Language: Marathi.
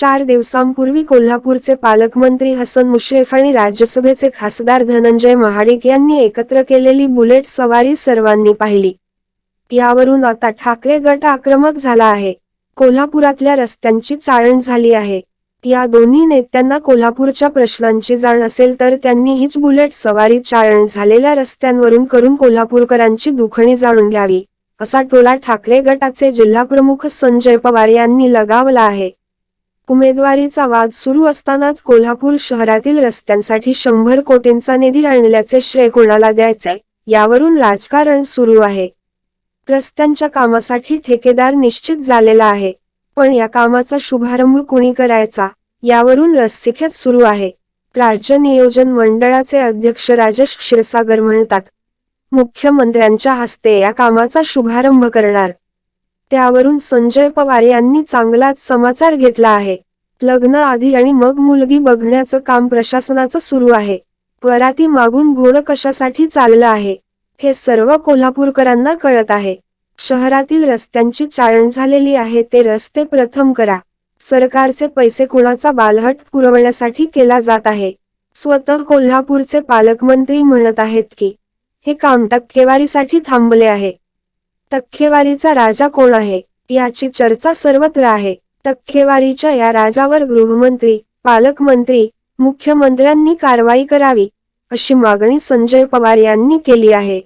चार दिवसांपूर्वी कोल्हापूरचे पालकमंत्री हसन मुश्रीफ आणि राज्यसभेचे खासदार धनंजय महाडिक यांनी एकत्र केलेली बुलेट सवारी सर्वांनी पाहिली. यावरून आता ठाकरे गट आक्रमक झाला आहे. कोल्हापुरातल्या रस्त्यांची चाळण झाली आहे. या दोन्ही नेत्यांना कोल्हापूरच्या प्रश्नांची जाण असेल तर त्यांनी हीच बुलेट सवारी चाळण झालेल्या रस्त्यांवरून करून कोल्हापूरकरांची दुखणी जाणून घ्यावी असा टोला ठाकरे गटाचे जिल्हाप्रमुख संजय पवार यांनी लगावला आहे. उमेदवारीचा वाद सुरू असतानाच कोल्हापूर शहरातील रस्त्यांसाठी शंभर कोटींचा निधी आणल्याचे श्रेय कोणाला द्यायचे यावरून राजकारण सुरू आहे. रस्त्यांच्या कामासाठी ठेकेदार निश्चित झालेला आहे पण या कामाचा शुभारंभ कुणी करायचा यावरून रस्सिखेच सुरू आहे. राज्य नियोजन मंडळाचे अध्यक्ष राजेश क्षीरसागर म्हणतात मुख्यमंत्र्यांच्या हस्ते या कामाचा शुभारंभ करणार. त्यावरून संजय पवार यांनी चांगलाच समाचार घेतला आहे. लग्न आधी आणि मग मुलगी बघण्याचं काम प्रशासनाचं सुरू आहे. वराती मागून घोडं कशासाठी चाललं आहे? हे सर्व कोल्हापूरकरांना कळत आहे. शहरातील रस्त्यांची चाळण झालेली आहे ते रस्ते प्रथम करा. सरकारचे पैसे कुणाचा बालहट पुरवण्यासाठी केला जात आहे? स्वतः कोल्हापूरचे पालकमंत्री म्हणत आहेत की हे काम टक्केवारीसाठी थांबले आहे. टक्केवारीचा राजा कोण आहे? याची चर्चा सर्वत्र आहे. टक्केवारीच्या या राजावर गृहमंत्री पालकमंत्री मुख्यमंत्र्यांनी कारवाई करावी अशी मागणी संजय पवार यांनी केली आहे.